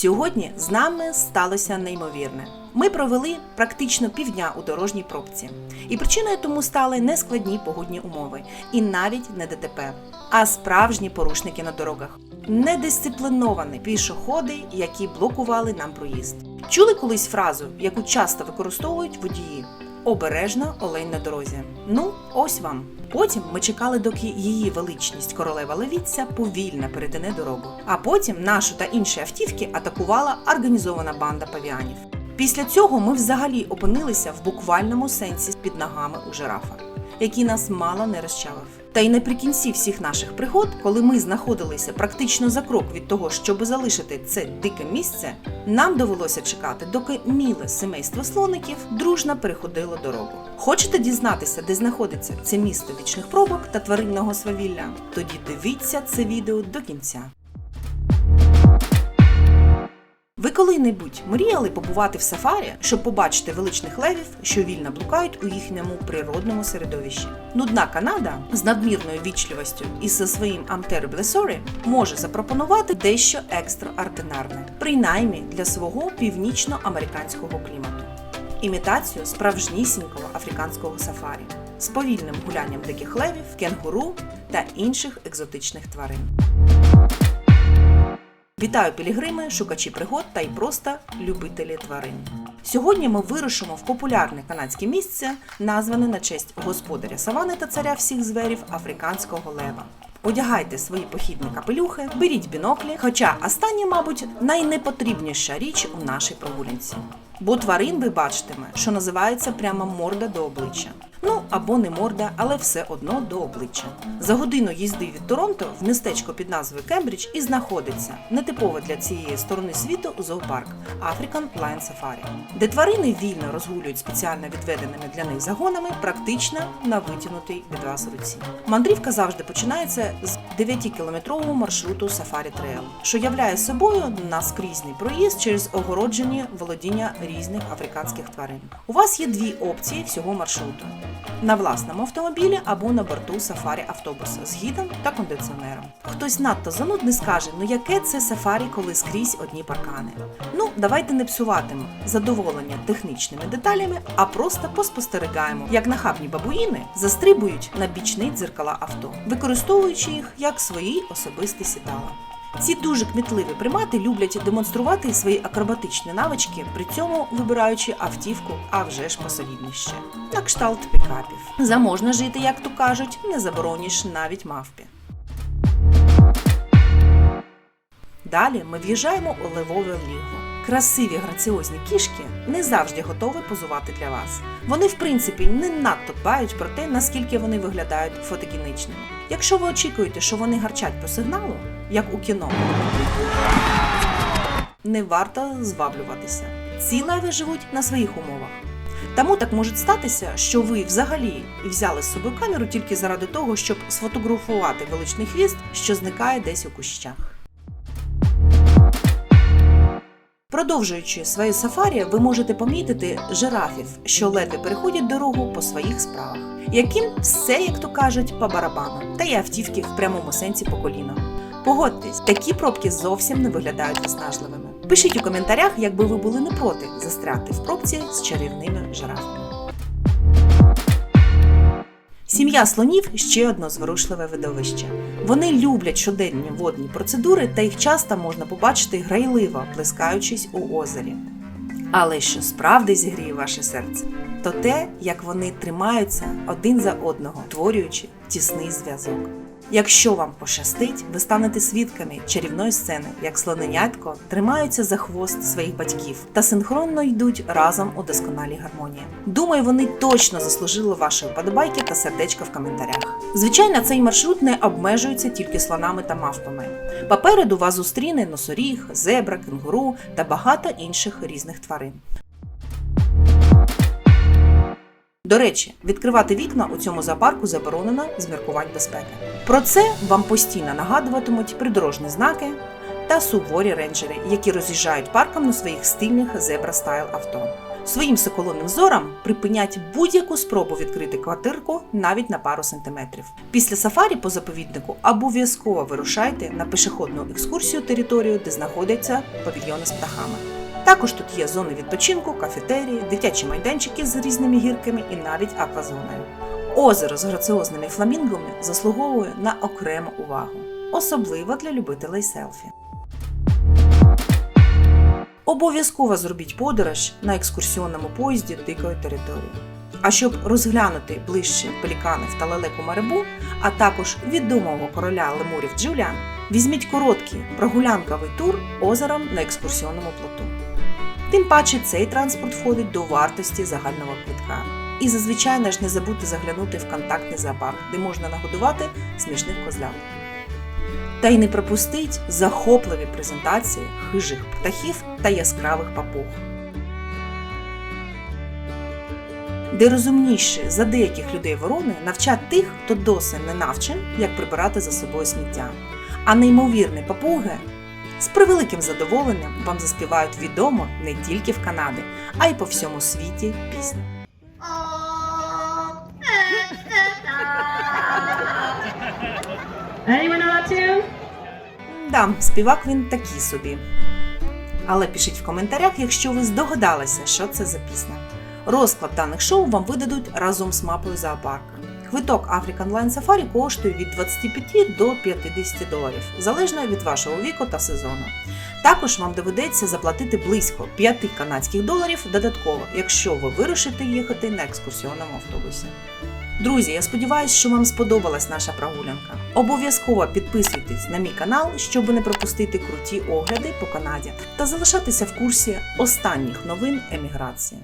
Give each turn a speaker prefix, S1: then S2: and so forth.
S1: Сьогодні з нами сталося неймовірне. Ми провели практично півдня у дорожній пробці, і причиною тому стали не складні погодні умови, і навіть не ДТП, а справжні порушники на дорогах, недисципліновані пішоходи, які блокували нам проїзд. Чули колись фразу, яку часто використовують водії: обережно олень на дорозі. Ну, ось вам. Потім ми чекали, доки її величність королева левіця повільно перетине дорогу. А потім нашу та інші автівки атакувала організована банда павіанів. Після цього ми взагалі опинилися в буквальному сенсі під ногами у жирафа, який нас мало не розчавив. Та й наприкінці всіх наших пригод, коли ми знаходилися практично за крок від того, щоб залишити це дике місце, нам довелося чекати, доки міле семейство слоників дружно переходило дорогу. Хочете дізнатися, де знаходиться це місто вічних пробок та тваринного свавілля? Тоді дивіться це відео до кінця. Коли-небудь мріяли побувати в сафарі, щоб побачити величних левів, що вільно блукають у їхньому природному середовищі? Нудна Канада з надмірною вічливістю і зі своїм sorry може запропонувати дещо екстраординарне, принаймні для свого північноамериканського клімату. Імітацію справжнісінького африканського сафарі з повільним гулянням диких левів, кенгуру та інших екзотичних тварин. Вітаю пілігрими, шукачі пригод та й просто любителі тварин. Сьогодні ми вирушимо в популярне канадське місце, назване на честь господаря савани та царя всіх зверів африканського лева. Одягайте свої похідні капелюхи, беріть біноклі, хоча останнє, мабуть, найнепотрібніша річ у нашій прогулянці. Бо тварин ви бачитиме, що називається прямо морда до обличчя. Ну або не морда, але все одно до обличчя. За годину їзди від Торонто в містечко під назвою Кембридж і знаходиться нетипове для цієї сторони світу зоопарк African Lion Safari, де тварини вільно розгулюють спеціально відведеними для них загонами, практично на витягнутій від вас руці. Мандрівка завжди починається з 9-кілометрового маршруту Safari Trail, що являє собою наскрізний проїзд через огороджені володіння різних африканських тварин. У вас є дві опції всього маршруту на власному автомобілі або на борту сафарі автобуса з гідом та кондиціонером. Хтось надто занудний скаже, ну яке це сафарі, коли скрізь одні паркани. Ну, давайте не псуватимо задоволення технічними деталями, а просто поспостерігаємо, як нахабні бабуїни застрибують на бічні дзеркала авто, використовуючи їх як свої особисті сідала. Ці дуже кмітливі примати люблять демонструвати свої акробатичні навички, при цьому вибираючи автівку, а вже ж посолідніше. На кшталт пікапів. Заможна жити, як то кажуть, не забороніш навіть мавпі. Далі ми в'їжджаємо у левове лігво. Красиві граціозні кішки не завжди готові позувати для вас. Вони, в принципі, не надто дбають про те, наскільки вони виглядають фотогенічними. Якщо ви очікуєте, що вони гарчать по сигналу, як у кіно, не варто зваблюватися. Ці леви живуть на своїх умовах. Тому так може статися, що ви взагалі взяли з собою камеру тільки заради того, щоб сфотографувати величний хвіст, що зникає десь у кущах. Продовжуючи своє сафарі, ви можете помітити жирафів, що ледве переходять дорогу по своїх справах, яким все, як то кажуть, по барабану, та й автівки в прямому сенсі по коліна. Погодьтесь, такі пробки зовсім не виглядають виснажливими. Пишіть у коментарях, якби ви були не проти застряти в пробці з чарівними жирафами. Сім'я слонів ще одно зворушливе видовище. Вони люблять щоденні водні процедури, та їх часто можна побачити грайливо, плескаючись у озері. Але що справді зігріє ваше серце, то те, як вони тримаються один за одного, творюючи тісний зв'язок. Якщо вам пощастить, ви станете свідками чарівної сцени, як слоненятко тримаються за хвост своїх батьків та синхронно йдуть разом у досконалій гармонії. Думаю, вони точно заслужили вашої вподобайки та сердечка в коментарях. Звичайно, цей маршрут не обмежується тільки слонами та мавпами. Попереду вас зустріне носоріг, зебра, кенгуру та багато інших різних тварин. До речі, відкривати вікна у цьому зоопарку заборонено з міркувань безпеки. Про це вам постійно нагадуватимуть придорожні знаки та суворі рейнджери, які роз'їжджають парком на своїх стильних зебра стайл авто. Своїм соколоним зорам припинять будь-яку спробу відкрити квартирку навіть на пару сантиметрів. Після сафарі по заповіднику обов'язково вирушайте на пішохідну екскурсію територію, де знаходяться павільйони з птахами. Також тут є зони відпочинку, кафетерії, дитячі майданчики з різними гірками і навіть аквазоною. Озеро з граціозними фламінгами заслуговує на окрему увагу, особливо для любителей селфі. Обов'язково зробіть подорож на екскурсіонному поїзді дикої території. А щоб розглянути ближче пеліканів та лелеку Марибу, а також відомого короля лемурів Джуліан, візьміть короткий прогулянковий тур озером на екскурсіонному плоту. Тим паче цей транспорт входить до вартості загального квитка. І зазвичай ж не забудьте заглянути в контактний зоопарк, де можна нагодувати смішних козлят. Та й не пропустіть захопливі презентації хижих птахів та яскравих папуг. Де розумніші за деяких людей ворони навчать тих, хто досі не навчен, як прибирати за собою сміття. А неймовірні папуги з превеликим задоволенням вам заспівають відомо не тільки в Канаді, а й по всьому світі пісню. Да, співак він такий собі. Але пишіть в коментарях, якщо ви здогадалися, що це за пісня. Розклад даних шоу вам видадуть разом з мапою зоопарка. Квиток African Line Safari коштує від 25 до 50 доларів, залежно від вашого віку та сезону. Також вам доведеться заплатити близько 5 канадських доларів додатково, якщо ви вирішите їхати на екскурсіонному автобусі. Друзі, я сподіваюся, що вам сподобалась наша прогулянка. Обов'язково підписуйтесь на мій канал, щоб не пропустити круті огляди по Канаді та залишатися в курсі останніх новин еміграції.